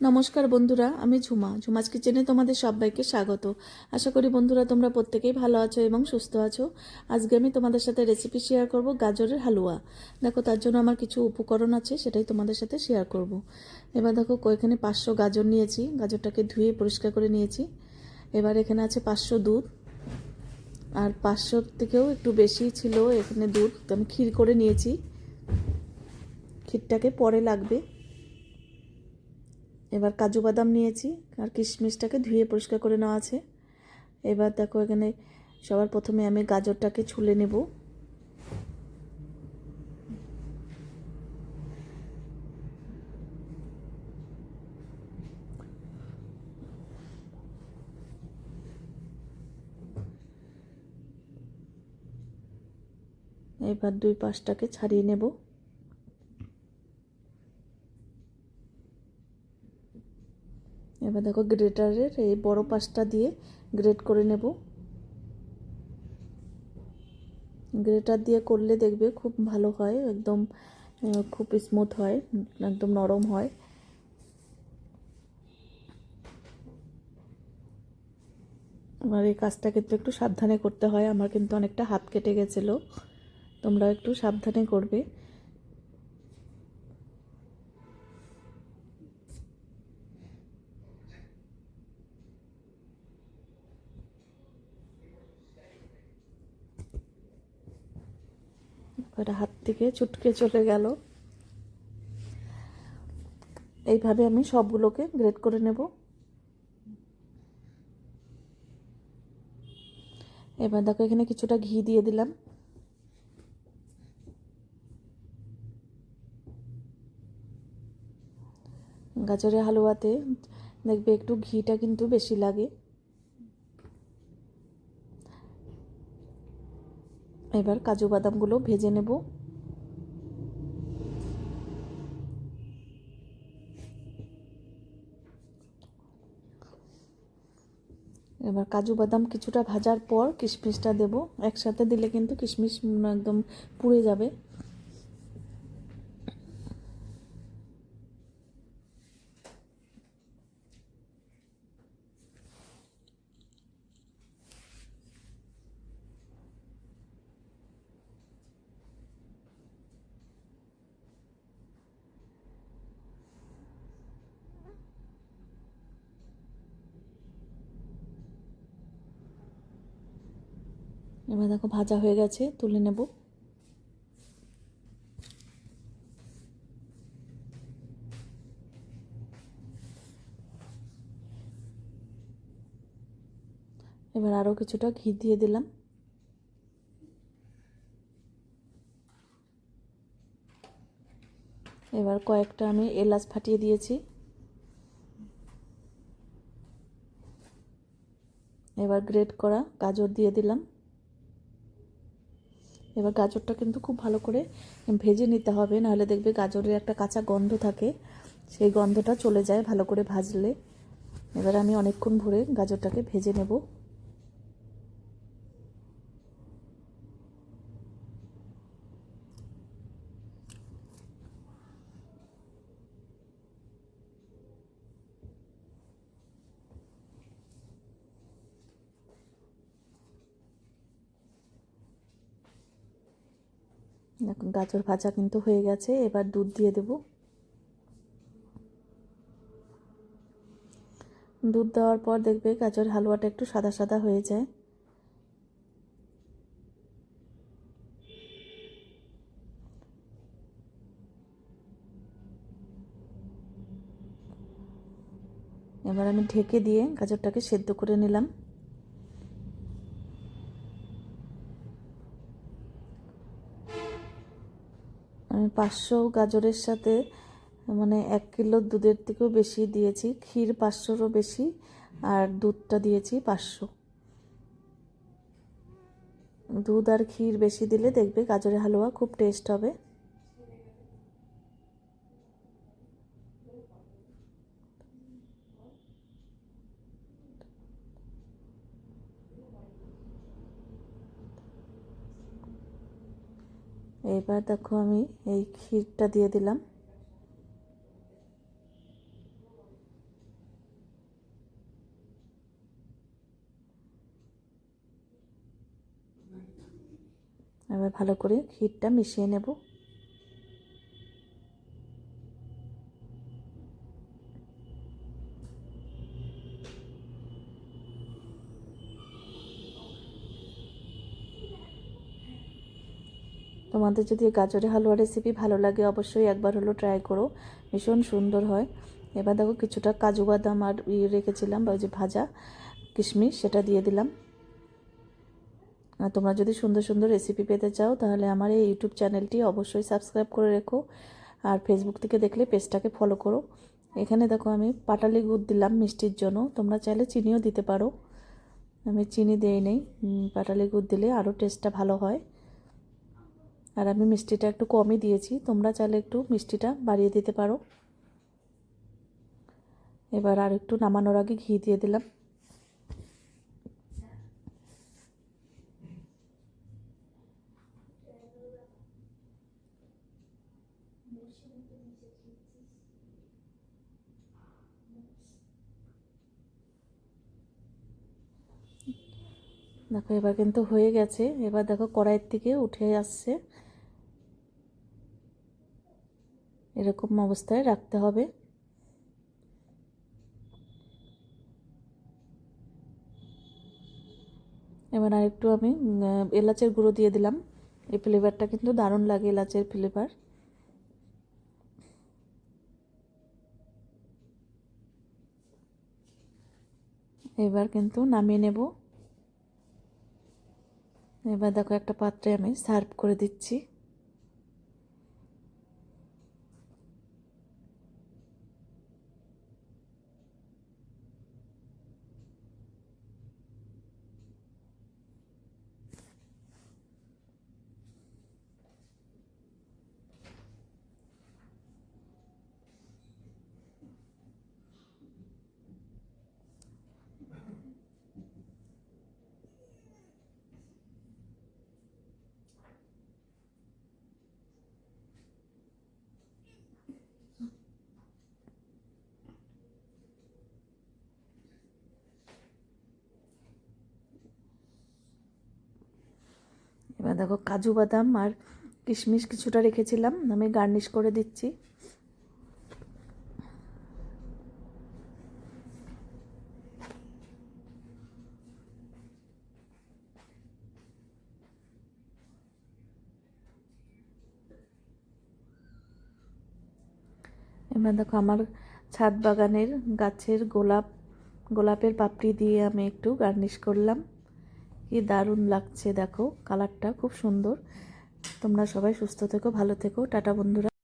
নমস্কার বন্ধুরা, আমি ঝুমা। ঝুমাস কিচেনে তোমাদের সবাইকে স্বাগত। আশা করি বন্ধুরা তোমরা প্রত্যেকেই ভালো আছো এবং সুস্থ আছো। আজকে আমি তোমাদের সাথে রেসিপি শেয়ার করব গাজরের হালুয়া। দেখো, তার জন্য আমার কিছু উপকরণ আছে, সেটাই তোমাদের সাথে শেয়ার করব। এবার দেখো এখানে পাঁচশো গাজর নিয়েছি। গাজরটাকে ধুয়ে পরিষ্কার করে নিয়েছি। এবার এখানে আছে পাঁচশো দুধ। আর পাঁচশোর থেকেও একটু বেশি ছিল এখানে দুধ। আমি ক্ষীর করে নিয়েছি। ক্ষীরটাকে পরে লাগবে। এবার কাজু বাদাম নিয়েছি আর কিশমিশটাকে ধুয়ে পরিষ্কার করে নেওয়া আছে। এবার দেখো এখানে সবার প্রথমে আমি গাজরটাকে ছুলে নেব। এবার দুই পাশটাকে ছাড়িয়ে নেব। এবার দেখো গ্রেটারের এই বড় পাশটা দিয়ে গ্রেট করে নেব। গ্রেটার দিয়ে করলে দেখবে খুব ভালো হয়, একদম খুব স্মুথ হয়, একদম নরম হয়। আমার এই কাজটা কিন্তু একটু সাবধানে করতে হয়, আমার কিন্তু অনেকটা হাত কেটে গেছিল। তোমরা একটু সাবধানে করবে। এবার হাত থেকে চুটকে চলে গেল। এইভাবে আমি সবগুলোকে গ্রেড করে নেব। এবার দেখো, এখানে কিছুটা ঘি দিয়ে দিলাম। গাজরের হালুয়াতে দেখবে একটু ঘিটা কিন্তু বেশি লাগে। এবার কাজু বাদামগুলো ভেজে নেব। এবার কাজু বাদাম কিছুটা ভাজার পর কিশমিশটা দেব। একসাথে দিলে কিন্তু কিশমিশ একদম পুড়ে যাবে। এবার দেখো ভাজা হয়ে গেছে, তুলে নেব। এবার আরও কিছুটা ঘি দিয়ে দিলাম। এবার কয়েকটা আমি এলাচ ফাটিয়ে দিয়েছি। এবার গ্রেট করা গাজর দিয়ে দিলাম। এবার গাজরটা কিন্তু খুব ভালো করে ভেজে নিতে হবে, নাহলে দেখবে গাজরের একটা কাঁচা গন্ধ থাকে। সেই গন্ধটা চলে যায় ভালো করে ভাজলে। এবার আমি অনেকক্ষণ ভরে গাজরটাকে ভেজে নেব। দেখুন, গাজর ভাজা কিন্তু হয়ে গেছে, এবার দুধ দিয়ে দেব। দুধ দেওয়ার পর দেখবে গাজর হালুয়াটা একটু সাদা সাদা হয়ে যায়। এবার আমি ঢেকে দিয়ে গাজরটাকে সেদ্ধ করে নিলাম। আমি পাঁচশো গাজরের সাথে মানে এক কিলো দুধের থেকেও বেশি দিয়েছি। ক্ষীর পাঁচশোরও বেশি, আর দুধটা দিয়েছি পাঁচশো। দুধ আর ক্ষীর বেশি দিলে দেখবে গাজরের হালুয়া খুব টেস্ট হবে। এবার দেখো আমি এই ক্ষীরটা দিয়ে দিলাম। এবার ভালো করে ক্ষীরটা মিশিয়ে নেব। তোমাদের যদি গাজরের হালুয়া রেসিপি ভালো লাগে, অবশ্যই একবার হলো ট্রাই করো। ভীষণ সুন্দর হয়। এবার দেখো কিছুটা কাজু বাদাম আর ইয়ে রেখেছিলাম, বা ওই যে ভাজা কিশমিশ, সেটা দিয়ে দিলাম। আর তোমরা যদি সুন্দর সুন্দর রেসিপি পেতে চাও, তাহলে আমার এই ইউটিউব চ্যানেলটি অবশ্যই সাবস্ক্রাইব করে রেখো। আর ফেসবুক থেকে দেখলে পেজটাকে ফলো করো। এখানে দেখো আমি পাটালি গুড় দিলাম মিষ্টির জন্য। তোমরা চাইলে চিনিও দিতে পারো। আমি চিনি দিই নেই। পাটালি গুড় দিলে আরও টেস্টটা ভালো হয়। আর আমি মিষ্টিটা একটু কমই দিয়েছি। তোমরা চাইলে একটু মিষ্টিটা বাড়িয়ে দিতে পারো। এবার আর একটু নামানোর আগে ঘি দিয়ে দিলাম। দেখো, এবার কিন্তু হয়ে গেছে। এবার দেখো, কড়াইয়ের থেকে উঠে আসছে। এরকম অবস্থায় রাখতে হবে। এবার আর একটু আমি এলাচের গুঁড়ো দিয়ে দিলাম। এই ফ্লেভারটা কিন্তু দারুণ লাগে এলাচের ফ্লেভার এবার কিন্তু নামিয়ে নেব। এবার দেখো একটা পাত্রে আমি সার্ভ করে দিচ্ছি এবার দেখো কাজু বাদাম আর কিশমিশ কিছুটা রেখেছিলাম, আমি গার্নিশ করে দিচ্ছি। এবার দেখো আমার ছাদ বাগানের গাছের গোলাপ, গোলাপের পাপড়ি দিয়ে আমি একটু গার্নিশ করলাম। কি দারুণ লাগছে দেখো কালারটা খুব সুন্দর। তোমরা সবাই সুস্থ থেকো, ভালো থেকো। টাটা বন্ধুরা।